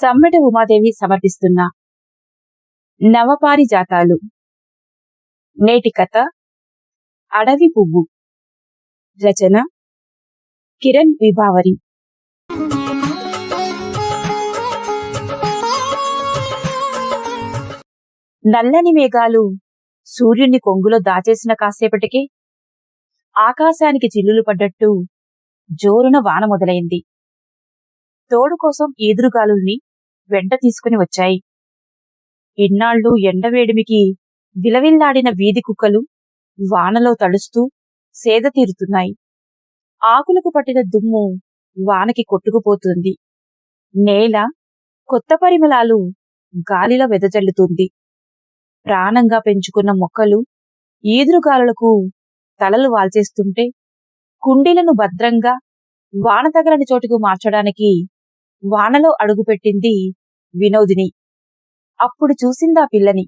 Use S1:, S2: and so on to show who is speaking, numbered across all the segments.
S1: సమ్మెట ఉమాదేవి సమర్పిస్తున్న నవపారిజాతాలు. నేటి కథ అడవి పువ్వు. రచన కిరణ్ విభావరి. నల్లని మేఘాలు సూర్యుని కొంగులో దాచేసిన కాసేపటికే ఆకాశానికి చిల్లులు పడ్డట్టు జోరున వాన మొదలైంది. తోడు కోసం ఈదురుగాలుల్ని వెంట తీసుకుని వచ్చాయి. ఇన్నాళ్ళు ఎండవేడిమికి విలవిల్లాడిన వీధి కుక్కలు వానలో తడుస్తూ సేద తీరుతున్నాయి. ఆకులకు పట్టిన దుమ్ము వానకి కొట్టుకుపోతుంది. నేల కొత్త పరిమళాలు గాలిలో వెదజల్లుతుంది. ప్రాణంగా పెంచుకున్న మొక్కలు ఈదురుగాలులకు తలలు వాల్చేస్తుంటే కుండీలను భద్రంగా వాన తగలని చోటుకు మార్చడానికి వానలో అడుగుపెట్టింది వినోదిని. అప్పుడు చూసిందా పిల్లని.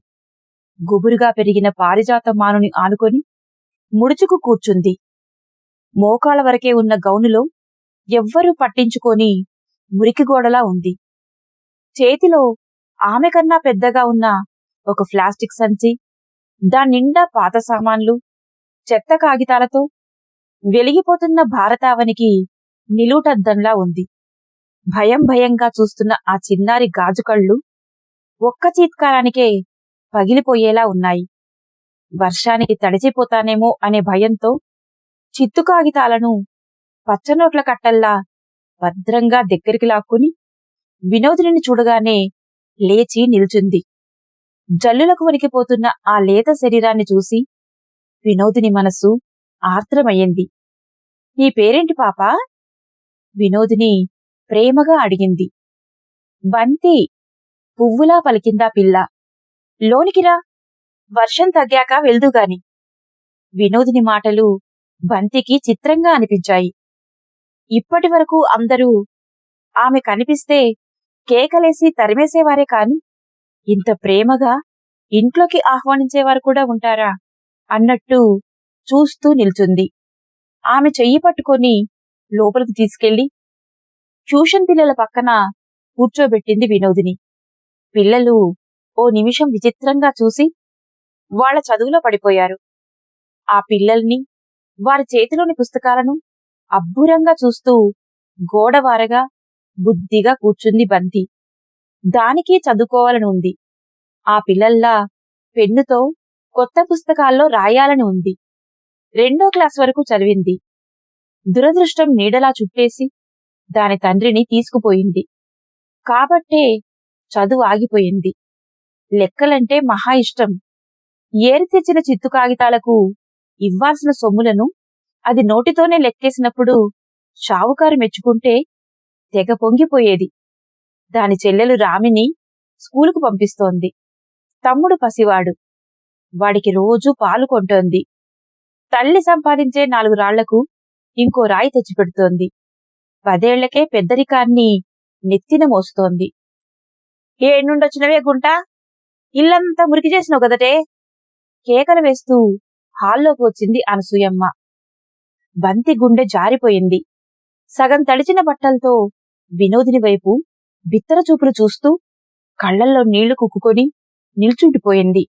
S1: గుబురుగా పెరిగిన పారిజాత మానుని ఆనుకొని ముడుచుకు కూర్చుంది. మోకాళ్ళ వరకే ఉన్న గౌనులో ఎవ్వరూ పట్టించుకొని మురికిగోడలా ఉంది. చేతిలో ఆమె కన్నా పెద్దగా ఉన్న ఒక ప్లాస్టిక్ సంచి దానిండా పాత సామాన్లు చెత్త కాగితాలతో వెలిగిపోతున్న భారతావనికి నిలుటద్దంలా ఉంది. భయం భయంగా చూస్తున్న ఆ చిన్నారి గాజు కళ్ళు ఒక్క చీత్కారానికే పగిలిపోయేలా ఉన్నాయి. వర్షానికి తడిచిపోతానేమో అనే భయంతో చిత్తు కాగితాలను పచ్చనోట్ల కట్టల్లా భద్రంగా దగ్గరికి లాక్కుని వినోదిని చూడగానే లేచి నిల్చుంది. జల్లులకు వణికిపోతున్న ఆ లేత శరీరాన్ని చూసి వినోదిని మనస్సు ఆర్ద్రమయ్యింది. నీ పేరేంటి పాపా? వినోదిని ప్రేమగా అడిగింది. బంతి పువ్వులా పలికిందా పిల్ల. లోనికిరా వర్షం తగ్గాక వెళ్దుగాని వినోదిని మాటలు బంతికి చిత్రంగా అనిపించాయి. ఇప్పటి వరకు అందరూ ఆమె కనిపిస్తే కేకలేసి తరిమేసేవారే కాని ఇంత ప్రేమగా ఇంట్లోకి ఆహ్వానించేవారు కూడా ఉంటారా అన్నట్టు చూస్తూ నిల్చుంది. ఆమె చెయ్యి పట్టుకొని లోపలికి తీసుకెళ్ళి ట్యూషన్ పిల్లల పక్కన కూర్చోబెట్టింది వినోదిని. పిల్లలు ఓ నిమిషం విచిత్రంగా చూసి వాళ్ళ చదువులో పడిపోయారు. ఆ పిల్లల్ని వారి చేతిలోని పుస్తకాలను అబ్బురంగా చూస్తూ గోడవారగా బుద్ధిగా కూర్చుంది బంతి. దానికి చదువుకోవాలని ఉంది. ఆ పిల్లల్లా పెన్నుతో కొత్త పుస్తకాల్లో రాయాలని ఉంది. రెండో క్లాస్ వరకు చదివింది. దురదృష్టం నీడలా చుట్టేసి దాని తండ్రిని తీసుకుపోయింది. కాబట్టే చదువు ఆగిపోయింది. లెక్కలంటే మహా ఇష్టం. ఏరి తెచ్చిన చిత్తు కాగితాలకు ఇవ్వాల్సిన సొమ్ములను అది నోటితోనే లెక్కేసినప్పుడు షావుకారు మెచ్చుకుంటే తెగ పొంగిపోయేది. దాని చెల్లెలు రామిని స్కూలుకు పంపిస్తోంది. తమ్ముడు పసివాడు. వాడికి రోజూ పాలు కొంటోంది. తల్లి సంపాదించే నాలుగు రాళ్ళకు ఇంకో రాయి తెచ్చిపెడుతోంది. పదేళ్ళకే పెద్దరికాన్ని నెత్తిన మోస్తోంది. ఏడుండొచ్చినవే గుంట? ఇల్లంతా మురికి చేసినావు కదటే? కేకలు వేస్తూ హాల్లోకి వచ్చింది అనసూయమ్మ. బంతి గుండె జారిపోయింది. సగం తడిచిన బట్టలతో వినోదిని వైపు బిత్తర చూపులు చూస్తూ కళ్ళల్లో నీళ్ళు కుక్కుకొని నిల్చుండిపోయింది.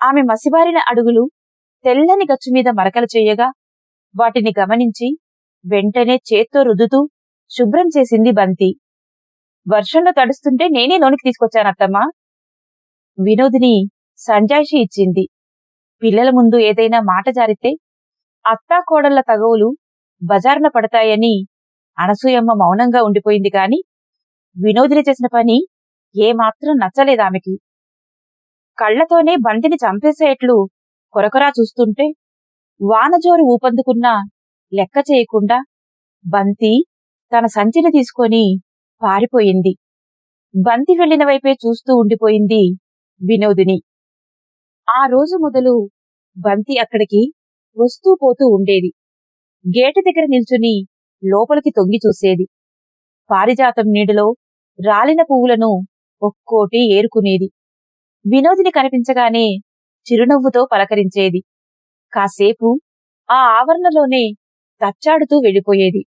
S1: ఆమె మసిబారిన అడుగులు తెల్లని గచ్చు మీద మరకలు చేయగా వాటిని గమనించి వెంటనే చేత్తో రుద్దుతూ శుభ్రం చేసింది బంతి. వర్షంలో తడుస్తుంటే నేనే లోనికి తీసుకొచ్చానత్తమ్మా వినోదిని సంజాయిషి ఇచ్చింది. పిల్లల ముందు ఏదైనా మాట జారితే అత్తా కోడళ్ళ తగవులు బజారున పడతాయని అనసూయమ్మ మౌనంగా ఉండిపోయింది కాని వినోదిని చేసిన పని ఏమాత్రం నచ్చలేదామెకి కళ్ళతోనే బంతిని చంపేసేట్లు కొరకొరా చూస్తుంటే వానజోరు ఊపందుకున్నా లెక్క చేయకుండా బంతి తన సంచిని తీసుకొని పారిపోయింది. బంతి వెళ్ళిన వైపే చూస్తూ ఉండిపోయింది వినోదిని. ఆ రోజు మొదలు బంతి అక్కడికి వస్తూ పోతూ ఉండేది. గేటు దగ్గర నిల్చుని లోపలికి తొంగి చూసేది. పారిజాతం నీడలో రాలిన పువ్వులను ఒక్కోటి ఏరుకునేది. వినోదిని కనిపించగానే చిరునవ్వుతో పలకరించేది. కాసేపు ఆ ఆవరణలోనే తచ్చాడుతూ వెళ్ళిపోయేది.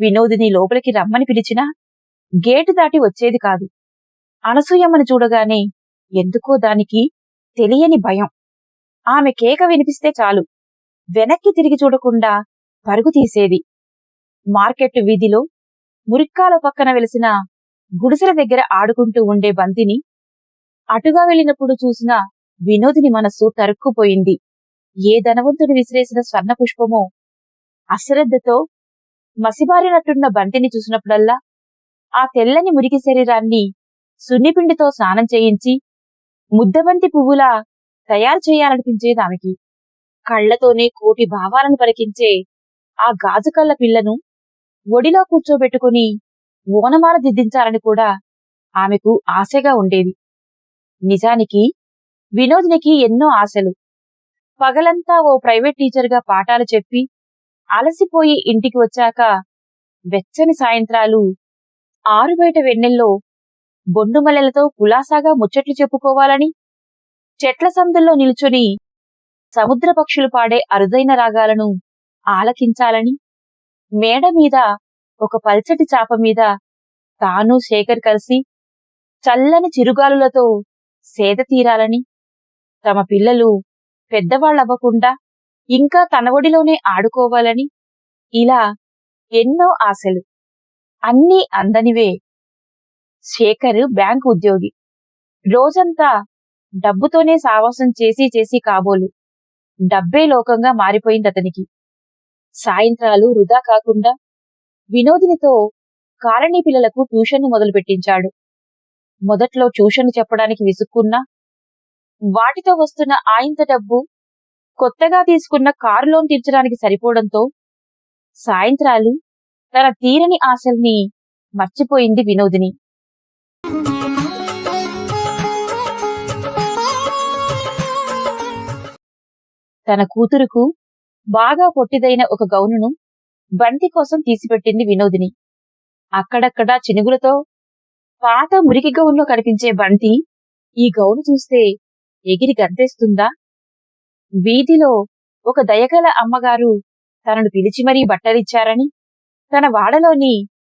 S1: వినోదిని లోపలికి రమ్మని పిలిచినా గేటు దాటి వచ్చేది కాదు. అనసూయమ్మను చూడగానే ఎందుకో దానికి తెలియని భయం. ఆమె కేక వినిపిస్తే చాలు. వెనక్కి తిరిగి చూడకుండా పరుగు తీసేది. మార్కెట్ వీధిలో మురిక్కాల పక్కన వెలిసిన గుడిసెల దగ్గర ఆడుకుంటూ ఉండే బంతిని అటుగా వెళ్ళినప్పుడు చూసిన వినోదిని మనస్సు తరుక్కుపోయింది. ఏ ధనవంతుడు విసిరేసిన స్వర్ణ పుష్పమో అశ్రద్ధతో మసిబారినట్టున్న బంతిని చూసినప్పుడల్లా ఆ తెల్లని మురికి శరీరాన్ని సున్నిపిండితో స్నానం చేయించి ముద్దబంతి పువ్వులా తయారు చేయాలనిపించేది ఆమెకి. కళ్ళతోనే కోటి భావాలను పలికించే ఆ గాజు కళ్ళ పిల్లను ఒడిలో కూర్చోబెట్టుకుని ఓనమాల దిద్దించాలని కూడా ఆమెకు ఆశగా ఉండేది. నిజానికి వినోదినికి ఎన్నో ఆశలు. పగలంతా ఓ ప్రైవేట్ టీచర్గా పాఠాలు చెప్పి అలసిపోయి ఇంటికి వచ్చాక వెచ్చని సాయంత్రాలు ఆరుబయట వెన్నెల్లో బొండుమల్లెలతో కులాసాగా ముచ్చట్లు చెప్పుకోవాలని చెట్ల సందుల్లో నిల్చుని సముద్ర పక్షులు పాడే అరుదైన రాగాలను ఆలకించాలని మేడ మీద ఒక పల్చటి చాప మీద తాను శేఖర్ కలిసి చల్లని చిరుగాలులతో సేద తీరాలని తమ పిల్లలు పెద్దవాళ్ళవ్వకుండా ఇంకా తన ఒడిలోనే ఆడుకోవాలని? ఇలా ఎన్నో ఆశలు. అన్నీ అందనివే. శేఖర్ బ్యాంకు ఉద్యోగి. రోజంతా డబ్బుతోనే సావాసం చేసి చేసి కాబోలు. డబ్బే లోకంగా మారిపోయింది అతనికి. సాయంత్రాలు వృధా కాకుండా వినోదినితో కాలనీ పిల్లలకు ట్యూషన్ను మొదలు పెట్టించాడు మొదట్లో ట్యూషన్ చెప్పడానికి విసుక్కున్నా వాటితో వస్తున్న ఆయంత డబ్బు కొత్తగా తీసుకున్న కారు లోన్ తీర్చడానికి సరిపోవడంతో సాయంత్రాలు తన తీరని ఆశల్ని మర్చిపోయింది వినోదిని. తన కూతురుకు బాగా పొట్టిదైన ఒక గౌనును బంతి కోసం తీసిపెట్టింది వినోదిని. అక్కడక్కడా చినుగులతో పాత మురికి గౌన్లో కనిపించే బంతి ఈ గౌను చూస్తే ఎగిరి గంతేస్తుందా? వీధిలో ఒక దయగల అమ్మగారు తనను పిలిచి మరీ బట్టలిచ్చారని తన వాడలోని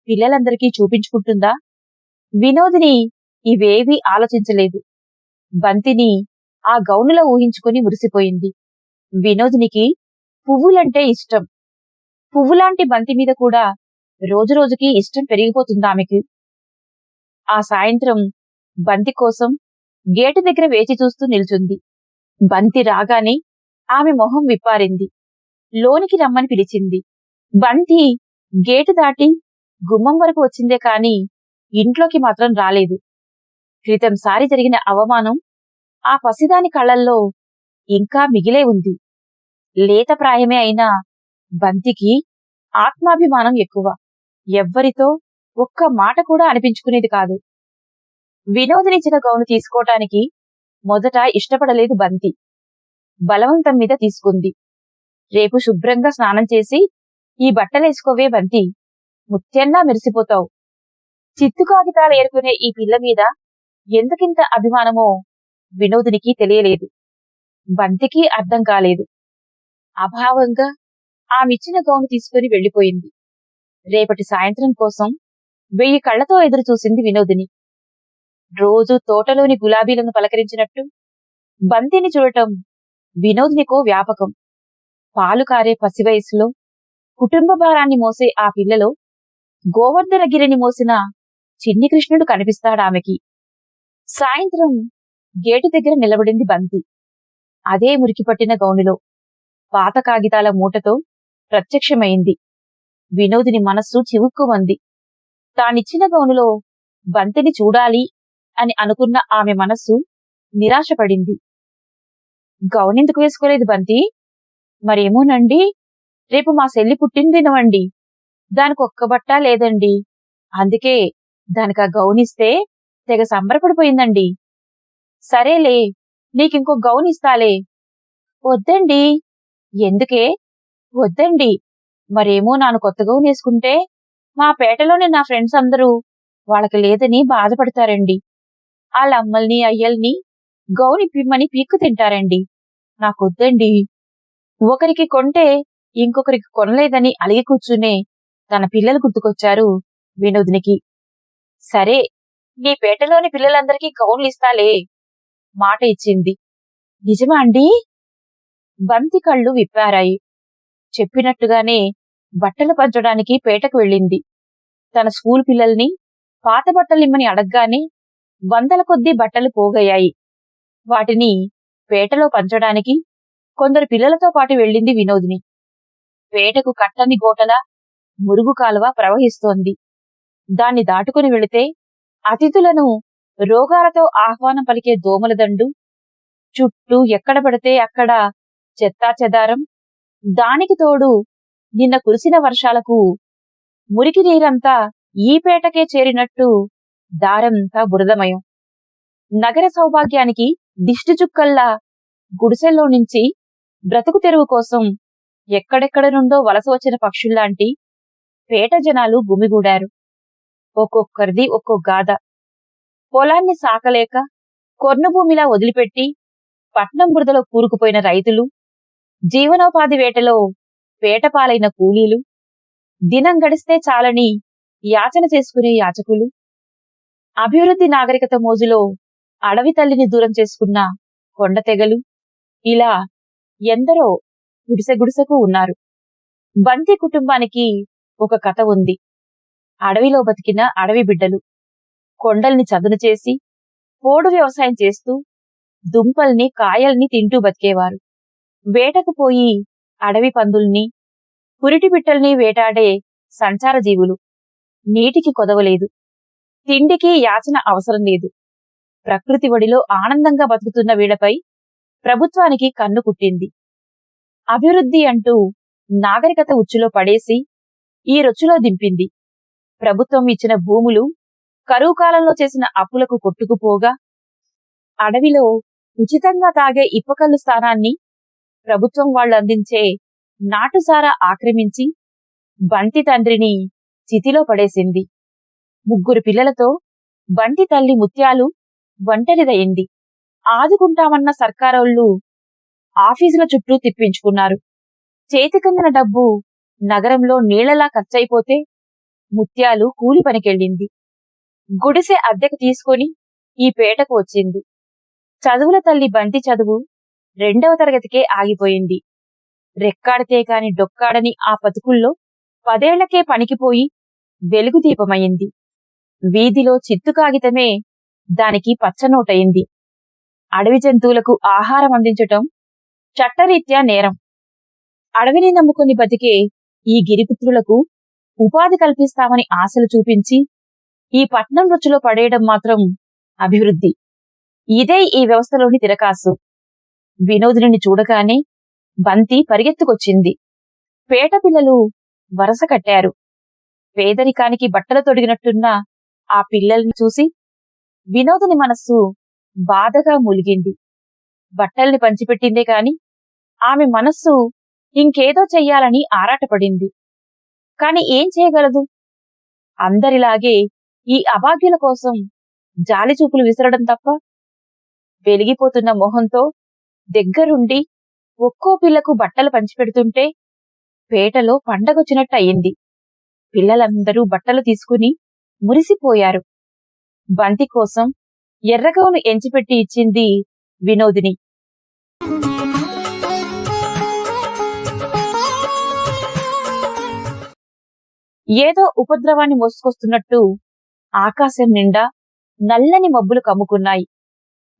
S1: పిల్లలందరికీ చూపించుకుంటుందా? వినోదిని ఇవేవీ ఆలోచించలేదు. బంతిని ఆ గౌనులో ఊహించుకుని మురిసిపోయింది. వినోదినికి పువ్వులంటే ఇష్టం. పువ్వులాంటి బంతి మీద కూడా రోజురోజుకి ఇష్టం పెరిగిపోతుంది ఆమెకి. ఆ సాయంత్రం బంతి కోసం గేటు దగ్గర వేచి చూస్తూ నిల్చుంది. బంతి రాగానే ఆమె మొహం విప్పారింది. లోనికి రమ్మని పిలిచింది. బంతి గేటు దాటి గుమ్మం వరకు వచ్చిందే కాని ఇంట్లోకి మాత్రం రాలేదు. క్రితం సారి జరిగిన అవమానం ఆ పసిదాని కళ్ళల్లో ఇంకా మిగిలే ఉంది. లేత ప్రాయమే అయినా బంతికి ఆత్మాభిమానం ఎక్కువ. ఎవ్వరితో ఒక్క మాట కూడా అనిపించుకునేది కాదు. వినోదినిచ్చిన గౌను తీసుకోవటానికి మొదట ఇష్టపడలేదు బంతి. బలవంతం మీద తీసుకుంది. రేపు శుభ్రంగా స్నానం చేసి ఈ బట్టలేసుకోవే బంతి. ముత్యంలా మెరిసిపోతావు. చిత్తు కాగితాలు ఏరుకునే ఈ పిల్ల మీద ఎందుకింత అభిమానమో వినోదునికి తెలియలేదు. బంతికి అర్థం కాలేదు. అభావంగా ఆమెచ్చిన గౌను తీసుకుని వెళ్ళిపోయింది రేపటి సాయంత్రం కోసం వెయ్యి కళ్ళతో ఎదురు చూసింది వినోదిని. రోజు తోటలోని గులాబీలను పలకరించినట్టు బంతిని చూడటం వినోదినికో వ్యాపకం. పాలు కారే పసివయస్సులో కుటుంబ భారాన్ని మోసే ఆ పిల్లలో గోవర్ధనగిరిని మోసిన చిన్ని కృష్ణుడు కనిపిస్తాడామెకి సాయంత్రం గేటు దగ్గర నిలబడింది బంతి. అదే మురికిపట్టిన గౌనిలో పాత కాగితాల మూటతో ప్రత్యక్షమైంది. వినోదిని మనస్సు చివుక్కుమంది. తానిచ్చిన గౌనులో బంతిని చూడాలి అని అనుకున్న ఆమె మనస్సు నిరాశపడింది. గౌనెందుకు వేసుకోలేదు బంతి? మరేమోనండి? రేపు మా సెల్లి పుట్టినదినవండి దానికి ఒక్క బట్ట లేదండి. అందుకే దానికి ఆ గౌనిస్తే తెగ సంబరపడిపోయిందండి. సరేలే నీకింకో గౌన్ ఇస్తాలే. వద్దండి. ఎందుకే? వద్దండి. మరేమో నాను కొత్త గౌన్ వేసుకుంటే మా పేటలోని నా ఫ్రెండ్స్ అందరూ వాళ్ళకి లేదని బాధపడతారండి. వాళ్ళ అమ్మల్ని అయ్యల్ని గౌని పిమ్మని పీక్కు తింటారండి. నాకొద్దండి. ఒకరికి కొంటే ఇంకొకరికి కొనలేదని అలిగి కూర్చునే తన పిల్లలు గుర్తుకొచ్చారు వినోదినికి. సరే నీ పేటలోని పిల్లలందరికీ గౌన్లు ఇస్తాలే మాట ఇచ్చింది. నిజమా అండి? బంతి కళ్ళు విప్పారాయి. చెప్పినట్టుగానే బట్టలు పంచడానికి పేటకు వెళ్ళింది. తన స్కూల్ పిల్లల్ని పాత బట్టలిమ్మని అడగ్గానే వందల కొద్దీ బట్టలు పోగయ్యాయి. వాటిని పేటలో పంచడానికి కొందరు పిల్లలతో పాటు వెళ్ళింది వినోదిని. పేటకు కట్టని గోటల మురుగు కాలువ ప్రవహిస్తోంది. దాన్ని దాటుకుని వెళితే అతిథులను రోగాలతో ఆహ్వానం పలికే దోమల దండు చుట్టూ ఎక్కడ పడితే అక్కడ చెత్తా చెదారం దానికి తోడు నిన్న కురిసిన వర్షాలకు మురికి నీరంతా ఈ పేటకే చేరినట్టు దారంతా బురదమయం. నగర సౌభాగ్యానికి దిష్టి చుక్కల్లా గుడిసెల్లో నుంచి బ్రతుకు తెరువు కోసం ఎక్కడెక్కడ నుండో వలస వచ్చిన పక్షుల్లాంటి పేట జనాలు గుమిగూడారు. ఒక్కొక్కరిది ఒక్కో గాథ. పొలాన్ని సాకలేక కొర్నభూమిలా వదిలిపెట్టి పట్నం బురదలో కూరుకుపోయిన రైతులు జీవనోపాధి వేటలో పేటపాలైన కూలీలు దినం గడిస్తే చాలని యాచన చేసుకునే యాచకులు అభివృద్ధి నాగరికత మోజులో అడవి తల్లిని దూరం చేసుకున్న కొండ తెగలు ఇలా ఎందరో గుడిసె గుడిసెకు ఉన్నారు. బంతి కుటుంబానికి ఒక కథ ఉంది. అడవిలో బతికిన అడవి బిడ్డలు కొండల్ని చదును చేసి పోడు వ్యవసాయం చేస్తూ దుంపల్ని కాయల్ని తింటూ బతికేవారు. వేటకు పోయి అడవి పందుల్ని పురిటి బిట్టల్ని వేటాడే సంచార జీవులు నీటికి కొదవలేదు. తిండికి యాచన అవసరం లేదు. ప్రకృతి ఒడిలో ఆనందంగా బతుకుతున్న వీళ్ళపై ప్రభుత్వానికి కన్ను కుట్టింది. అభివృద్ధి అంటూ నాగరికత ఉచ్చులో పడేసి ఈ రొచ్చులో దింపింది. ప్రభుత్వం ఇచ్చిన భూములు కరువు కాలంలో చేసిన అప్పులకు కొట్టుకుపోగా అడవిలో ఉచితంగా తాగే ఇప్పకల్లు స్థానాన్ని ప్రభుత్వం వాళ్ళు అందించే నాటుసారా ఆక్రమించి బంటి తండ్రిని చితిలో పడేసింది. ముగ్గురు పిల్లలతో బంటి తల్లి ముత్యాలు ఒంటరిదయింది ఆదుకుంటామన్న సర్కారోళ్ళు ఆఫీసుల చుట్టూ తిప్పించుకున్నారు. చేతికందిన డబ్బు నగరంలో నీళ్ళలా ఖర్చయిపోతే ముత్యాలు కూలి పనికెళ్ళింది. గుడిసె అద్దెకు తీసుకొని ఈ పేటకు వచ్చింది. చదువుల తల్లి బంతి చదువు రెండవ తరగతికే ఆగిపోయింది. రెక్కాడితే కాని డొక్కాడని ఆ పతుకుల్లో పదేళ్ళకే పనికిపోయి వెలుగుదీపమయ్యింది వీధిలో చిత్తు కాగితమే దానికి పచ్చనోటయింది అడవి జంతువులకు ఆహారం అందించటం చట్టరీత్యా నేరం. అడవిని నమ్ముకుని బతికే ఈ గిరిపుత్రులకు ఉపాధి కల్పిస్తామని ఆశలు చూపించి ఈ పట్నం రుచిలో పడేయడం మాత్రం అభివృద్ధి. ఇదే ఈ వ్యవస్థలోని తిరకాసు. వినోదిని చూడగానే బంతి పరిగెత్తుకొచ్చింది. పేట పిల్లలు వరస కట్టారు. పేదరికానికి బట్టలు తొడిగినట్టున్న ఆ పిల్లల్ని చూసి వినోదుని మనస్సు బాధగా ములిగింది. బట్టల్ని పంచిపెట్టిందే కాని ఆమె మనస్సు ఇంకేదో చెయ్యాలని ఆరాటపడింది. కాని ఏం చేయగలదు? అందరిలాగే ఈ అభాగ్యుల కోసం జాలిచూపులు విసరడం తప్ప వెలిగిపోతున్న మొహంతో దగ్గరుండి ఒక్కో పిల్లకు బట్టలు పంచిపెడుతుంటే పేటలో పండగొచ్చినట్టయింది. పిల్లలందరూ బట్టలు తీసుకుని మురిసిపోయారు. బంతి కోసం ఎర్రగౌను ఎంచిపెట్టి ఇచ్చింది వినోదిని. ఏదో ఉపద్రవాన్ని మోసుకొస్తున్నట్టు ఆకాశం నిండా నల్లని మబ్బులు కమ్ముకున్నాయి.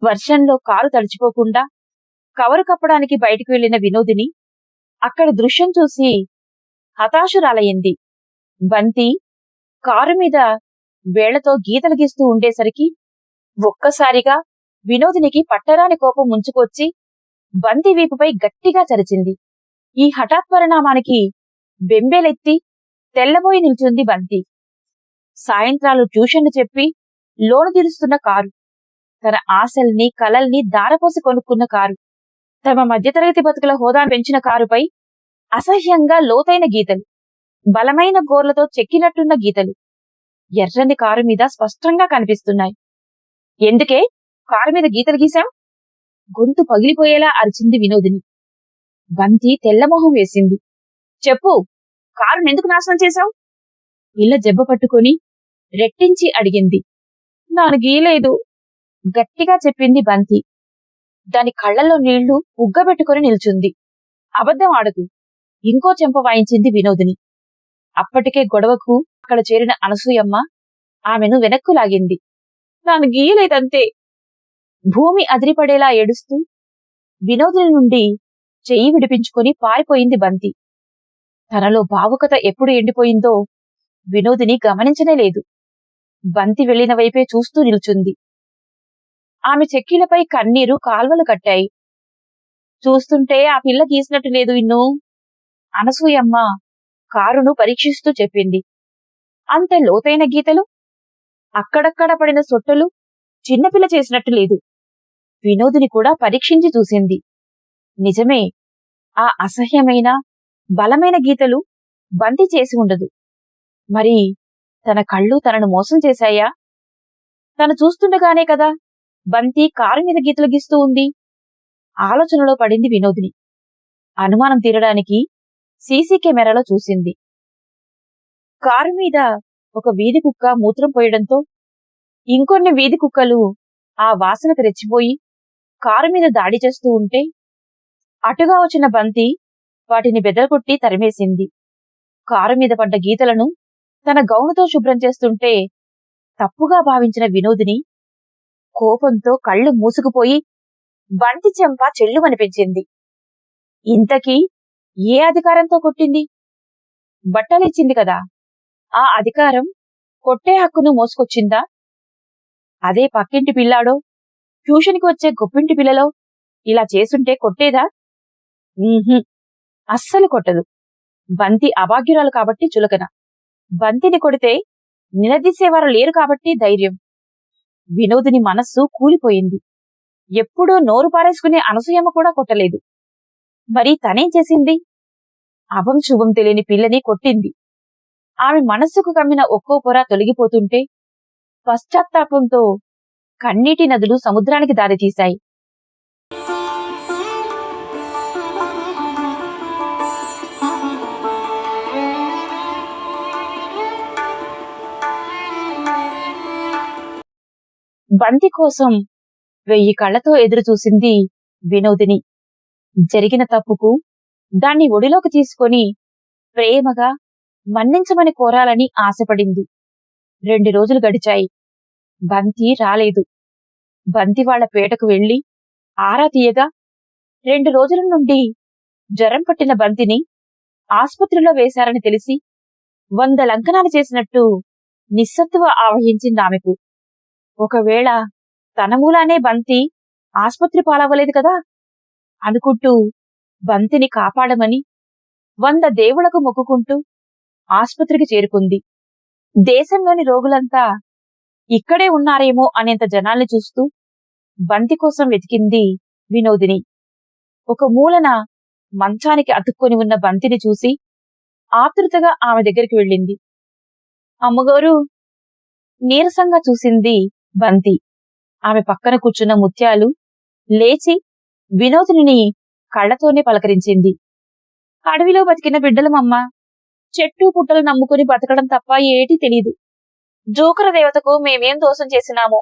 S1: వర్షంలో కారు తడిచిపోకుండా కవరు కప్పడానికి బయటికి వెళ్ళిన వినోదిని అక్కడి దృశ్యం చూసి హతాశురాలయ్యింది బంతి కారు మీద వేళ్ళతో గీతలు గీస్తూ ఉండేసరికి ఒక్కసారిగా వినోదినికి పట్టరాని కోపం ముంచుకొచ్చి బంతి వీపుపై గట్టిగా చరిచింది. ఈ హఠాత్ పరిణామానికి బెంబేలెత్తి తెల్లబోయి నిల్చుంది బంతి. సాయంత్రాలు ట్యూషన్లు చెప్పి లోను తీరుస్తున్న కారు. తన ఆశల్ని కలల్ని దారపోసి కొనుక్కున్న కారు. తమ మధ్యతరగతి బతుకుల హోదా పెంచిన కారుపై అసహ్యంగా లోతైన గీతలు. బలమైన గోర్లతో చెక్కినట్టున్న గీతలు. ఎర్రని కారు మీద స్పష్టంగా కనిపిస్తున్నాయి. ఎందుకే? కారు మీద గీతలు గీశాం? గొంతు పగిలిపోయేలా అరిచింది వినోదిని. బంతి తెల్లమొహం వేసింది. చెప్పు కారుని ఎందుకు నాశనం చేశావు? పిల్ల జబ్బ పట్టుకొని రెట్టించి అడిగింది. నాను గీలేదు గట్టిగా చెప్పింది బంతి. దాని కళ్ళలో నీళ్ళు ఉగ్గబెట్టుకుని నిల్చుంది. అబద్ధం ఆడకు ఇంకో చెంప వాయించింది వినోదిని. అప్పటికే గొడవకు అక్కడ చేరిన అనసూయమ్మ ఆమెను వెనక్కు లాగింది. నాను గీయలేదంతే. భూమి అదిరిపడేలా ఏడుస్తూ వినోదిని నుండి చెయ్యి విడిపించుకొని పారిపోయింది బంతి. తనలో భావుకత ఎప్పుడు ఎండిపోయిందో వినోదిని గమనించనే లేదు. బంతి వెళ్ళిన వైపే చూస్తూ నిల్చుంది. ఆమె చెక్కిలపై కన్నీరు కాల్వలు కట్టాయి. చూస్తుంటే ఆ పిల్ల గీసినట్టు లేదు ఇన్ను. అనసూయమ్మ కారును పరీక్షిస్తూ చెప్పింది. అంత లోతైన గీతలు? అక్కడక్కడ పడిన సొట్టలు? చిన్నపిల్ల చేసినట్టు లేదు. వినోదిని కూడా పరీక్షించి చూసింది. నిజమే ఆ అసహ్యమైన బలమైన గీతలు బంతి చేసి ఉండదు. మరి తన కళ్ళు తనను మోసం చేశాయా? తను చూస్తుండగానే కదా బంతి కారు మీద గీతలు గీస్తూ ఉంది. ఆలోచనలో పడింది వినోదిని. అనుమానం తీరడానికి సీసీ కెమెరాలో చూసింది. కారు మీద ఒక వీధి కుక్క మూత్రం పోయడంతో ఇంకొన్ని వీధి కుక్కలు ఆ వాసనకు రెచ్చిపోయి కారు మీద దాడి చేస్తూ ఉంటే అటుగా వచ్చిన బంతి వాటిని బెదరగొట్టి తరిమేసింది. కారు మీద పడ్డ గీతలను తన గౌనుతో శుభ్రం చేస్తుంటే తప్పుగా భావించిన వినోదిని కోపంతో కళ్ళు మూసుకుపోయి బంతి చెంప చెల్లుమనిపించింది. ఇంతకీ ఏ అధికారంతో కొట్టింది? బట్టలిచ్చింది కదా. ఆ అధికారం కొట్టే హక్కును మోసుకొచ్చిందా? అదే పక్కింటి పిల్లాడో ట్యూషన్కి వచ్చే గొప్పింటి పిల్లలో ఇలా చేసుంటే కొట్టేదా? అస్సలు కొట్టదు. బంతి అభాగ్యురాలు కాబట్టి చులకన. బంతిని కొడితే నిలదీసేవారు లేరు కాబట్టి ధైర్యం. వినోదుని మనస్సు కూలిపోయింది. ఎప్పుడూ నోరు పారేసుకునే అనసూయమ్మ కూడా కొట్టలేదు. మరి తనేం చేసింది? అభం శుభం తెలియని పిల్లని కొట్టింది. ఆమె మనస్సుకు కమ్మిన ఒక్కో పొర తొలగిపోతుంటే పశ్చాత్తాపంతో కన్నీటి నదులు సముద్రానికి దారితీశాయి. బంతి కోసం వెయ్యి కళ్ళతో ఎదురు చూసింది వినోదిని. జరిగిన తప్పుకు దాన్ని ఒడిలోకి తీసుకొని ప్రేమగా మన్నించమని కోరాలని ఆశపడింది. రెండు రోజులు గడిచాయి. బంతి రాలేదు. బంతి వాళ్ళ పేటకు వెళ్ళి ఆరా తీయగా రెండు రోజుల నుండి జ్వరం పట్టిన బంతిని ఆసుపత్రిలో వేశారని తెలిసి వంద లంకనాలు చేసినట్టు నిస్సత్తువ ఆవహించింది ఆమెకు. ఒకవేళ తన మూలానే బంతి ఆసుపత్రి పాలవ్వలేదు కదా! అనుకుంటూ బంతిని కాపాడమని వంద దేవుళ్ళకు మొక్కుకుంటూ ఆస్పత్రికి చేరుకుంది. దేశంలోని రోగులంతా ఇక్కడే ఉన్నారేమో అనేంత జనాల్ని చూస్తూ బంతి కోసం వెతికింది వినోదిని. ఒక మూలన మంచానికి అతుక్కొని ఉన్న బంతిని చూసి ఆతృతగా ఆమె దగ్గరికి వెళ్ళింది. అమ్మగారు నీరసంగా చూసింది బంతి. ఆమె పక్కన కూర్చున్న ముత్యాలు లేచి వినోదిని కళ్ళతోనే పలకరించింది. అడవిలో బతికిన బిడ్డలమమ్మ చెట్టు పుట్టలు నమ్ముకుని బతకడం తప్ప ఏటీ తెలీదు. జోకర దేవతకు మేమేం దోషం చేసినామో.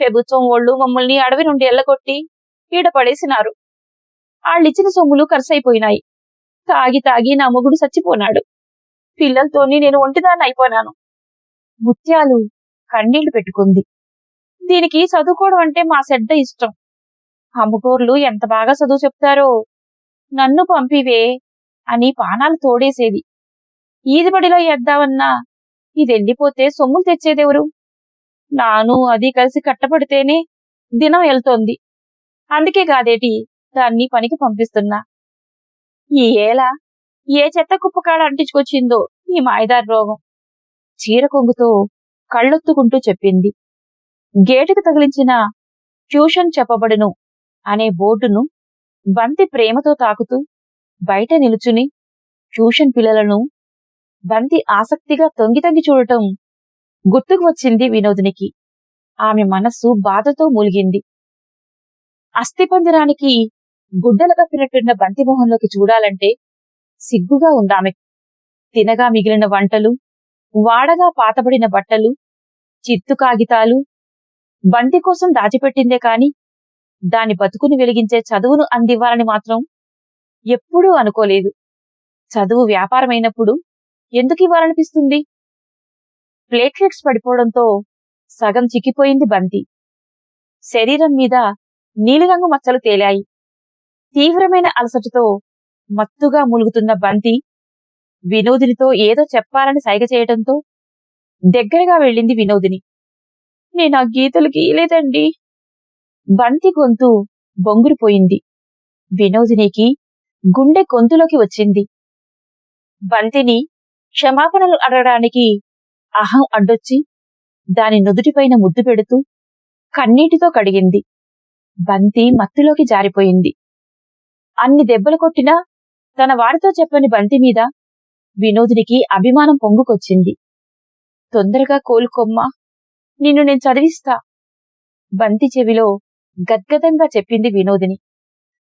S1: ప్రభుత్వం ఒళ్ళు మమ్మల్ని అడవి నుండి ఎల్లగొట్టి ఈడపడేసినారు ఆళ్ళిచ్చిన సొమ్ములు ఖర్చయిపోయినాయి. తాగి తాగి నా మొగుడు చచ్చిపోనాడు. పిల్లలతోని నేను ఒంటిదాన్ని అయిపోయినాను ముత్యాలు కన్నీళ్ళు పెట్టుకుంది. దీనికి చదువుకోవడం అంటే మా సెడ్డ ఇష్టం. అమ్మగోర్లు ఎంత బాగా చదువు చెప్తారో. నన్ను పంపివే అని పానాలు తోడేసేది. ఈదిబడిలో ఎద్దామన్నా ఇది సొమ్ములు తెచ్చేదెవరు? నాను అది కలిసి కట్టపడితేనే దినం వెళ్తోంది అందుకే కాదేటి దాన్ని పనికి పంపిస్తున్నా. ఈ ఏల ఏ చెత్త కుప్పకాడ అంటించుకొచ్చిందో ఈ మాయదారి రోగం. చీర కొంగుతో కళ్ళొత్తుకుంటూ చెప్పింది. గేటుకు తగిలించిన ట్యూషన్ చెప్పబడును అనే బోర్డును బంతి ప్రేమతో తాకుతూ బయట నిలుచుని ట్యూషన్ పిల్లలను బంతి ఆసక్తిగా తొంగి తొంగి చూడటం గుర్తుకు వచ్చింది వినోదినికి. ఆమె మనస్సు బాధతో మూలిగింది. అస్థిపంజరానికి గుడ్డలు కప్పినట్టున్న బంతి మొహంలోకి చూడాలంటే సిగ్గుగా ఉందామె తినగా మిగిలిన వంటలు వాడగా పాతబడిన బట్టలు చిత్తు కాగితాలు బంతి కోసం దాచిపెట్టిందే కాని దాని బతుకుని వెలిగించే చదువును అందివ్వాలని మాత్రం ఎప్పుడూ అనుకోలేదు. చదువు వ్యాపారమైనప్పుడు ఎందుకు ఇవ్వాలనిపిస్తుంది? ప్లేట్లెట్స్ పడిపోవడంతో సగం చిక్కిపోయింది బంతి. శరీరం మీద నీలిరంగు మచ్చలు తేలాయి. తీవ్రమైన అలసటతో మత్తుగా ములుగుతున్న బంతి వినోదినితో ఏదో చెప్పాలని సైగ చేయటంతో దగ్గరగా వెళ్ళింది వినోదిని. నేను ఆ గీతలు గీయలేదండి. బంతి గొంతు బొంగురుపోయింది వినోదినికి గుండె గొంతులోకి వచ్చింది. బంతిని క్షమాపణలు అడగడానికి అహం అడ్డొచ్చి దాని నుదుటిపైన ముద్దు పెడుతూ కన్నీటితో కడిగింది. బంతి మత్తులోకి జారిపోయింది. అన్ని దెబ్బలు కొట్టినా తన వాడితో చెప్పని బంతి మీద వినోదినికి అభిమానం పొంగుకొచ్చింది. తొందరగా కోలుకొమ్మా నిన్ను నేను చదివిస్తా. బంతి చెవిలో గద్గదంగా చెప్పింది వినోదిని.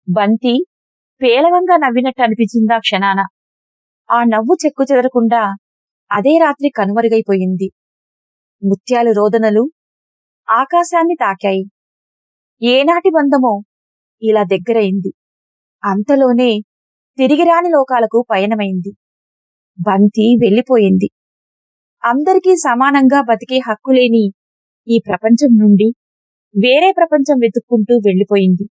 S1: బంతి పేలవంగా నవ్వినట్టు అనిపించిందా క్షణాన. ఆ నవ్వు చెక్కు చెదరకుండా అదే రాత్రి కనుమరుగైపోయింది. ముత్యాలు రోదనలు ఆకాశాన్ని తాకాయి. ఏనాటి బంధమో ఇలా దగ్గరైంది. అంతలోనే తిరిగిరాని లోకాలకు పయనమైంది. బంతి వెళ్ళిపోయింది. అందరికీ సమానంగా బతికే హక్కులేని ఈ ప్రపంచం నుండి వేరే ప్రపంచం వెతుక్కుంటూ వెళ్ళిపోయింది.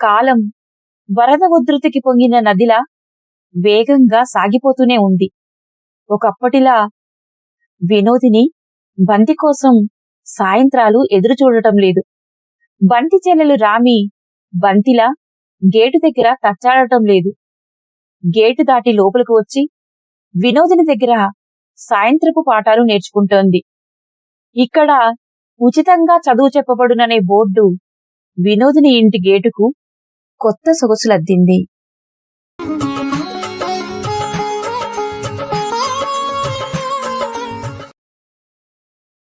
S1: కాలం వరద ఉధృతికి పొంగిన నదిలా వేగంగా సాగిపోతూనే ఉంది. ఒకప్పటిలా వినోదిని బంతి కోసం సాయంత్రాలు ఎదురు చూడటం లేదు. బంతి చెల్లెలు రామి బంతిలా? గేటు దగ్గర తచ్చాడటం లేదు. గేటు దాటి లోపలికి వచ్చి వినోదిని దగ్గర సాయంత్రపు పాఠాలు నేర్చుకుంటోంది. ఇక్కడ ఉచితంగా చదువు చెప్పబడుననే బోర్డు వినోదిని ఇంటి గేటుకు కొత్త సొగసులద్దింది.